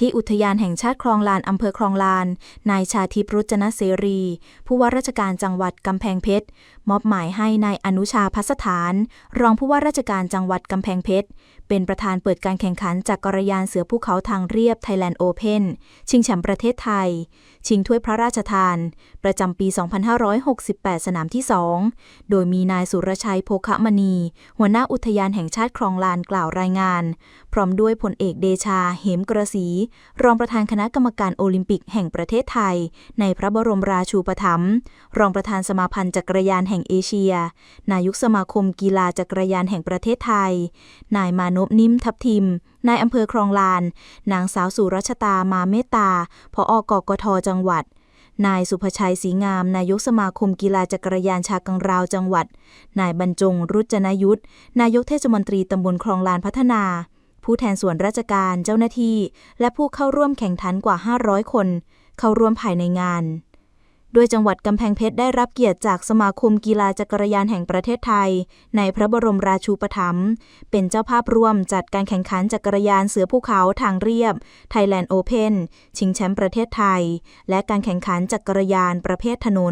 ที่อุทยานแห่งชาติคลองลานอำเภอคลองลาน นายชาทิพย์รุจนเสรี ผู้ว่าราชการจังหวัดกำแพงเพชร มอบหมายให้นายอนุชาพัสถาน รองผู้ว่าราชการจังหวัดกำแพงเพชร เป็นประธานเปิดการแข่งขันจากกรยานเสือภูเขาทางเรียบ Thailand Open ชิงแชมป์ประเทศไทย ชิงถ้วยพระราชทาน ประจำปี 2568 สนามที่ 2 โดยมีนายสุรชัยโภคะมณี หัวหน้าอุทยานแห่งชาติคลองลานกล่าวรายงาน พร้อมด้วยพลเอกเดชา เหมกระสีรองประธานคณะกรรมการโอลิมปิกแห่งประเทศไทย ในพระบรมราชูปถัมภ์รองประธานสมาพันธ์จักรยานแห่งเอเชีย นายกสมาคมกีฬาจักรยานแห่งประเทศไทย นายมานพนิ่มทับทิม นายอำเภอคลองลาน นางสาวสุรัชตามาเมตตาผออกกทจังหวัดนายสุภชัยศรีงาม นายกสมาคมกีฬาจักรยานชากังราวจังหวัด นายบรรจง รุจนยุทธนายกเทศมนตรีตำบลคลองลานพัฒนา ผู้แทนส่วนราชการเจ้าหน้าที่ และผู้เข้าร่วมแข่งขันกว่า 500 คน เข้าร่วมภายในงาน โดยจังหวัดกำแพงเพชรได้รับเกียรติจากสมาคมกีฬาจักรยานแห่งประเทศไทย ในพระบรมราชูปถัมภ์เป็นเจ้าภาพร่วมจัดการแข่งขันจักรยานเสือภูเขาทางเรียบ Thailand Open ชิงแชมป์ประเทศไทย และการแข่งขันจักรยานประเภทถนน